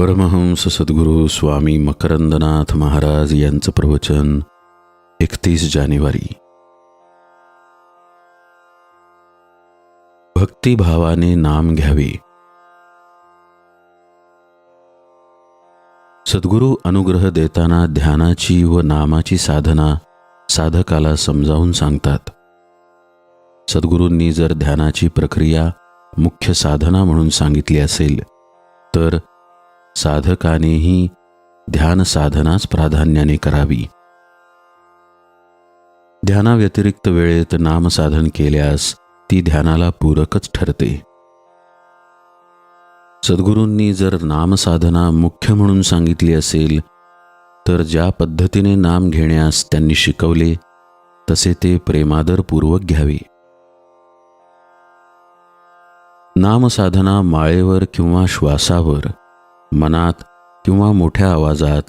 परमहंस सद्गुरू स्वामी मकरंदनाथ महाराज यांचं प्रवचन एकतीस जानेवारी. भक्तिभावाने नाम घ्यावे. सद्गुरू अनुग्रह देताना ध्यानाची व नामाची साधना साधकाला समजावून सांगतात. सद्गुरूंनी जर ध्यानाची प्रक्रिया मुख्य साधना म्हणून सांगितली असेल तर साधकानेही ध्यान साधनाच प्राधान्याने करावी. ध्यानाव्यतिरिक्त वेळेत नामसाधन केल्यास ती ध्यानाला पूरकच ठरते. सद्गुरूंनी जर नामसाधना मुख्य म्हणून सांगितली असेल तर ज्या पद्धतीने नाम घेण्यास त्यांनी शिकवले तसे ते प्रेमादरपूर्वक घ्यावे. नामसाधना माळेवर किंवा श्वासावर मनात किंवा मोठ्या आवाजात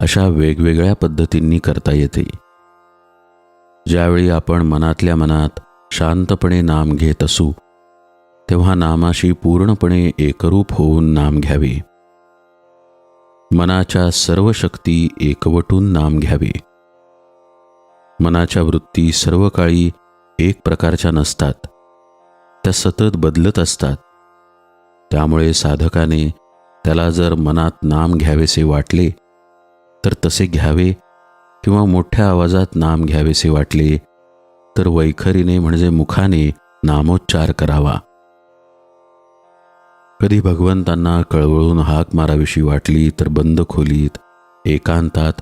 अशा वेगवेगळ्या पद्धतींनी करता येते. ज्यावेळी आपण मनातल्या मनात शांतपणे नाम घेत असू तेव्हा नामाशी पूर्णपणे एकरूप होऊन नाम घ्यावे. मनाच्या सर्व शक्ती एकवटून नाम घ्यावे. मनाच्या वृत्ती सर्व काळी एक प्रकारच्या नसतात त्या सतत बदलत असतात. त्यामुळे साधकाने त्याला जर मनात नाम घ्यावेसे वाटले तर तसे घ्यावे किंवा मोठ्या आवाजात नाम घ्यावेसे वाटले तर वैखरीने म्हणजे मुखाने नामोच्चार करावा. कधी भगवंतांना कळवळून हाक माराविषयी वाटली तर बंद खोलीत एकांतात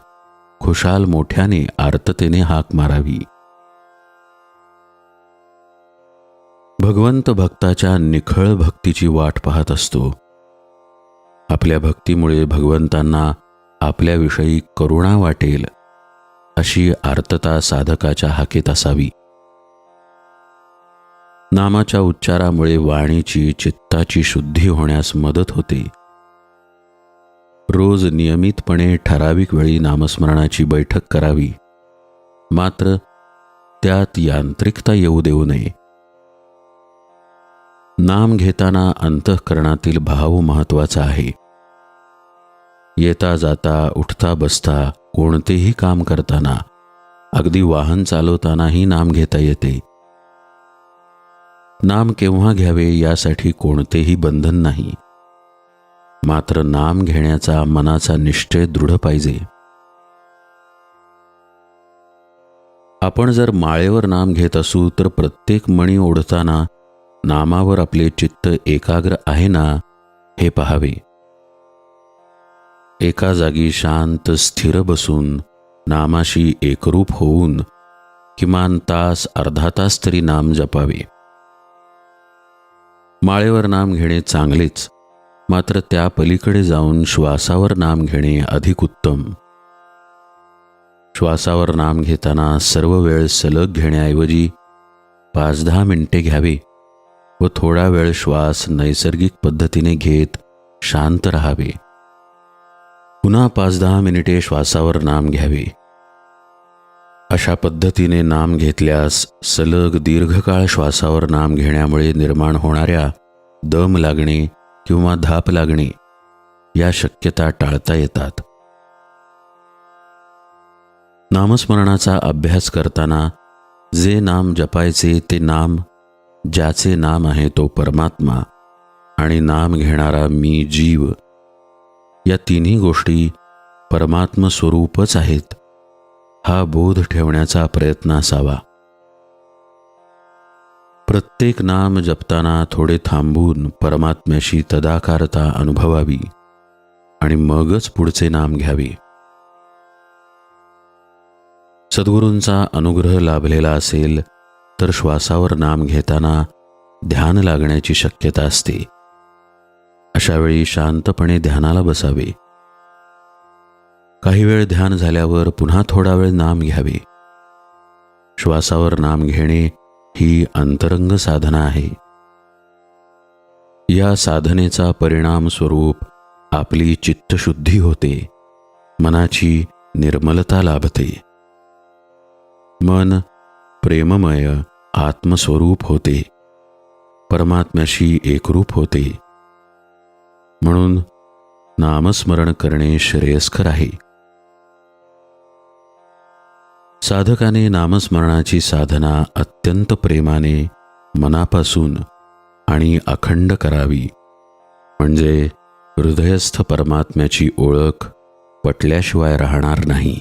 खुशाल मोठ्याने आर्ततेने हाक मारावी. भगवंत भक्ताच्या निखळ भक्तीची वाट पाहत असतो. आपल्या भक्तीमुळे भगवंतांना आपल्याविषयी करुणा वाटेल अशी आर्तता साधकाच्या हाकेत असावी. नामाच्या उच्चारामुळे वाणीची चित्ताची शुद्धी होण्यास मदत होते. रोज नियमितपणे ठराविक वेळी नामस्मरणाची बैठक करावी. मात्र त्यात यांत्रिकता येऊ देऊ नये. नाम घेताना अंतःकरणातील भाव महत्त्वाचा आहे. येता जाता उठता बसता कोणतेही काम करताना अगदी वाहन चालवतानाही नाम घेता येते. नाम केव्हा घ्यावे यासाठी कोणतेही बंधन नाही. मात्र नाम घेण्याचा मनाचा निश्चय दृढ पाहिजे. आपण जर माळेवर नाम घेत असू तर प्रत्येक मणी ओढताना नामावर आपले चित्त एकाग्र आहे ना हे पहावे. एका जागी शांत स्थिर बसून नामाशी एकरूप होऊन किमान तास अर्धा तास तरी नाम जपावे. माळेवर नाम घेणे चांगलेच मात्र त्या पलीकडे जाऊन श्वासावर नाम घेणे अधिक उत्तम. श्वासावर नाम घेताना सर्व वेळ सलग घेण्याऐवजी पाच दहा मिनिटे घ्यावे. व थोडा वेळ श्वास नैसर्गिक पद्धतीने घेत शांत राहावे. पुन्हा पाच दहा मिनिटे श्वासावर नाम घ्यावे. अशा पद्धतीने नाम घेतल्यास सलग दीर्घकाळ श्वासावर नाम घेण्यामुळे निर्माण होणाऱ्या दम लागणे किंवा धाप लागणे या शक्यता टाळता येतात. नामस्मरणाचा अभ्यास करताना जे नाम जपायचे ते नाम ज्याचे नाम आहे तो परमात्मा आणि नाम घेणारा मी जीव या तिन्ही गोष्टी परमात्मस्वरूपच आहेत हा बोध ठेवण्याचा प्रयत्न असावा. प्रत्येक नाम जपताना थोडे थांबून परमात्म्याशी तदाकारता अनुभवावी आणि मगच पुढचे नाम घ्यावे. सद्गुरूंचा अनुग्रह लाभलेला असेल तर श्वासावर नाम घेताना ध्यान लागण्याची शक्यता असते. अशावेळी शांतपणे ध्यानाला बसावे. काही वेळ ध्यान झाल्यावर पुन्हा थोडा वेळ नाम घ्यावे. श्वासावर नाम घेणे ही अंतरंग साधना आहे. या साधनेचा परिणाम स्वरूप आपली चित्तशुद्धी होते. मनाची निर्मलता लाभते. मन प्रेममय आत्मस्वरूप होते. परमात्म्याशी एकरूप होते. म्हणून नामस्मरण करणे श्रेयस्कर आहे. साधकाने नामस्मरणाची साधना अत्यंत प्रेमाने मनापासून आणि अखंड करावी. म्हणजे हृदयस्थ परमात्म्याची ओळख पटल्याशिवाय राहणार नाही.